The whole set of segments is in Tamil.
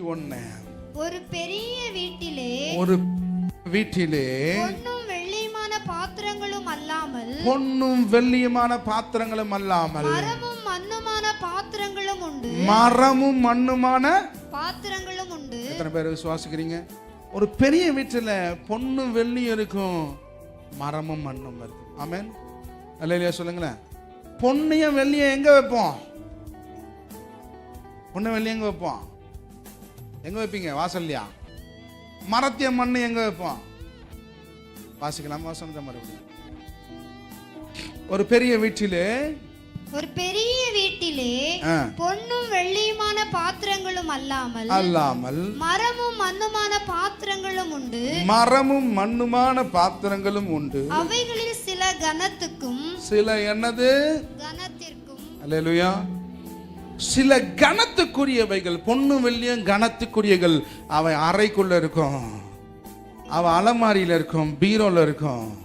ஒரு பெரிய வீட்டிலே ஒரு வீட்டிலே பொன்னும் வெள்ளியுமான பாத்திரங்களும் அல்லாமல் பொன்னும் வெள்ளியுமான பாத்திரங்களும் அல்லாமல் மரமும் மண்ணுமான பாத்திரங்களும் உண்டு. மரமும் மண்ணுமான பாத்திரங்களும் உண்டு. எத்தனை பேர் விசுவாசிக்கிறீங்க? ஒரு பெரிய வீட்டில் பொண்ணும் வெள்ளியும் இருக்கும் மரமும் மண்ணும் இருக்கும். ஆமென். இல்லையா சொல்லுங்களேன். பொண்ணையும் வெள்ளியும் எங்க வைப்போம்? பொண்ணு வெள்ளியும் எங்க வைப்போம்? எங்க வைப்பீங்க? வாசல்லையா? மரத்தையும் மண்ணு எங்க வைப்போம்? வாசிக்கலாம் வசந்த மறுபடியும். ஒரு பெரிய வீட்டிலே ஒரு பெரிய வீட்டிலே பொன்னும் வெள்ளியுமான பாத்திரங்களும் அல்லாமல் அல்லாமல் மரமும் மண்ணுமான பாத்திரங்களும் உண்டு. மரமும் மண்ணுமான பாத்திரங்களும் உண்டு. அவைகளில் சில கனத்துக்கும் சில என்னது? கனத்திற்கும் அல்லேலூயா. சில கனத்துக்குரியவைகள் பொண்ணு வெள்ளியும் கனத்துக்குரியகள் அவை அறைக்குள்ள இருக்கும். அவள் அலமாரியில் இருக்கும் பீரோல இருக்கும்.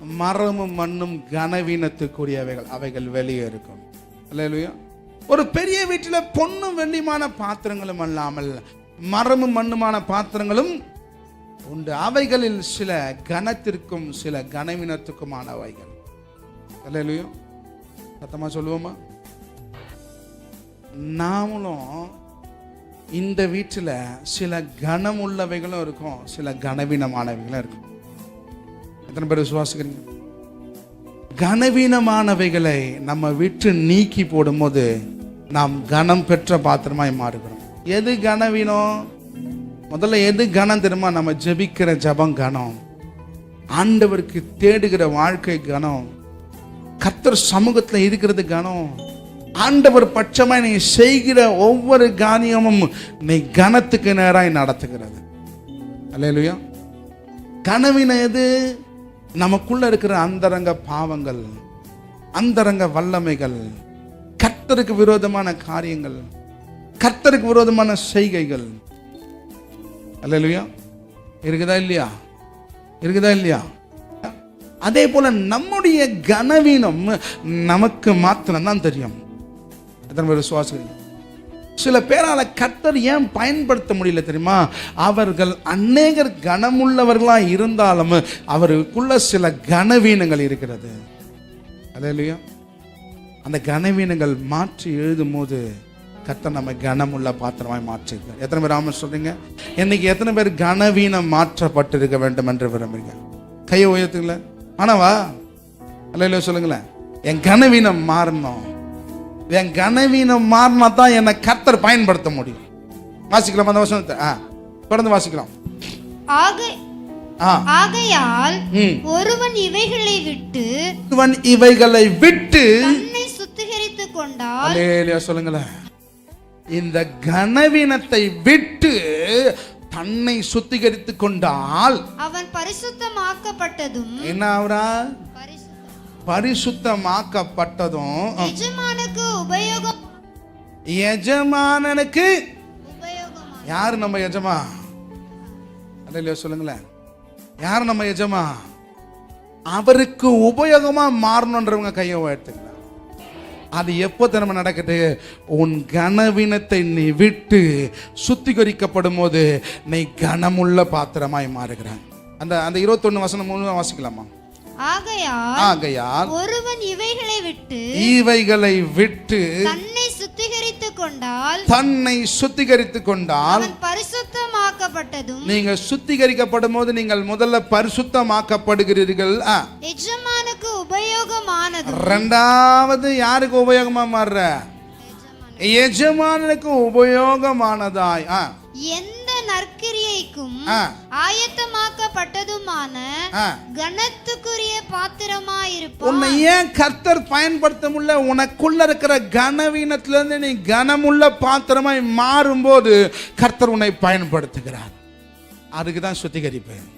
மரமும் மண்ணும் கனவீனத்துக்குரியவைகள் அவைகள் வெளியே இருக்கும். இல்லையா ஒரு பெரிய வீட்டில் பொண்ணும் வெள்ளியுமான பாத்திரங்களும் அல்லாமல் மரமும் மண்ணுமான பாத்திரங்களும் உண்டு. அவைகளில் சில கனத்திற்கும் சில கனவீனத்துக்குமானவைகள். அல்லேலூயா. சத்தமாக சொல்லுவோமா? நாமளும் இந்த வீட்டில் சில கனம் உள்ளவைகளும் இருக்கும் சில கனவீனமானவைகளும் இருக்கும். எத்தனை பேர் விசுவாசிக்கிறீங்க? கனவீனமானவைகளை நம்ம விட்டு நீக்கி போடும்போது நாம் கனம் பெற்ற பாத்திரமாய் மாறுகிறோம். எது கனவீனம்? முதல்ல எது கனம் தெரியுமா? நம்ம ஜெபிக்கிற ஜெபம் கனம். ஆண்டவருக்கு தேடுகிற வாழ்க்கை கனம். கத்தர் சமூகத்தில் இருக்கிறது கனம். ஆண்டவர் பட்சமாய் நீ செய்கிற ஒவ்வொரு காரியமும் நீ கனத்துக்கு நேராய் நடத்துகிறது. அல்லையா கனவின எது? நமக்குள்ள இருக்கிற அந்தரங்க பாவங்கள் அந்தரங்க வல்லமைகள் கர்த்தருக்கு விரோதமான காரியங்கள் கர்த்தருக்கு விரோதமான செய்கைகள். அல்லேலூயா. இருக்குதா இல்லையா? இருக்குதா இல்லையா? அதே போல நம்முடைய கனவீனம் நமக்கு மாத்திரம்தான் தெரியும். எத்தனை பேர் விசுவாசிக்கிறீங்க சில பேரால் கத்தர் ஏன் பயன்படுத்த முடியல தெரியுமா? அவர்கள் அநேகர் கனமுள்ளவர்களாக இருந்தாலும் அவருக்குள்ள சில கனவீனங்கள் இருக்கிறது. அதே இல்லையா அந்த கனவீனங்கள் மாற்றி எழுதும் போது கர்த்தர் நம்ம கனமுள்ள பாத்திரமாய் மாற்றிருக்கார். எத்தனை பேர் ஆமாம் சொல்றீங்க? இன்னைக்கு எத்தனை பேர் கனவீனம் மாற்றப்பட்டிருக்க வேண்டும் என்று விரும்புறீங்க? கையை உயர்த்துங்களேன். ஆனவா அல்ல சொல்லுங்களேன். என் கனவீனம் மாறணும். என் கனவீனம் மாறினா தான் என்னை கர்த்தர் பயன்படுத்த முடியும். வாசிக்கலாம் அந்த வசனத்தை. ஆ தொடர்ந்து வாசிக்கலாம். ஆகையால் ஒருவன் இவைகளை விட்டு இவன் இவைகளை விட்டு தன்னை சுத்திகரித்துக் கொண்டால் சொல்லுங்களேன். இந்த கனவீனத்தை விட்டு தன்னை சுத்திகரித்து கொண்டால் அவன் பரிசுத்தமாக்கப்பட்டதும் என்ன ஆகுறா? பரிசுத்தமாக்கப்பட்டதும் எஜமானுக்கு உபயோகம் எஜமானனுக்கு யார் நம்ம எஜமா? இல்லையா சொல்லுங்களேன். யார் நம்ம எஜமா? அவருக்கு உபயோகமா மாறணுன்றவங்க கையை உயர்த்துங்களா அது எப்போ தினம நடக்குது? உன் கனவீனத்தை நீ விட்டு சுத்திகரிக்கப்படும் போது நீ கனமுள்ள பாத்திரமாய் மாறுகிறாய். அந்த அந்த இருபத்தொன்னு வசனம் மூணு வாசிக்கலாமா? ஆகையால் ஆகையால் ஒருவன் இவைகளை விட்டு இவைகளை விட்டு தன்னை சுத்திகரித்துக் கொண்டால் தன்னை சுத்திகரித்து கொண்டால் பரிசுத்தமாக்கப்பட்டதும் நீங்க சுத்திகரிக்கப்படும் போது நீங்கள் முதல்ல பரிசுத்தமாக்கப்படுகிறீர்கள். எஜமானுக்கு உபயோகமானதும் ரெண்டாவது யாருக்கு உபயோகமா மாறுற? எஜமானனுக்கு உபயோகமானதாய். எந்த நற்கிரியைக்கும் ஆ, ஆயத்தமாக்கப்பட்டதுமான. கனத்துக்குரிய பாத்திரமாயிருப்பான் உன்னை ஏன் கர்த்தர் பயன்படுத்த முடியல? உனக்குள்ள இருக்கிற கனவீனத்திலிருந்து நீ கனமுள்ள பாத்திரமாய் மாறும்போது கர்த்தர் உன்னை பயன்படுத்துகிறார். அதுக்கு தான் சுத்திகரிப்பு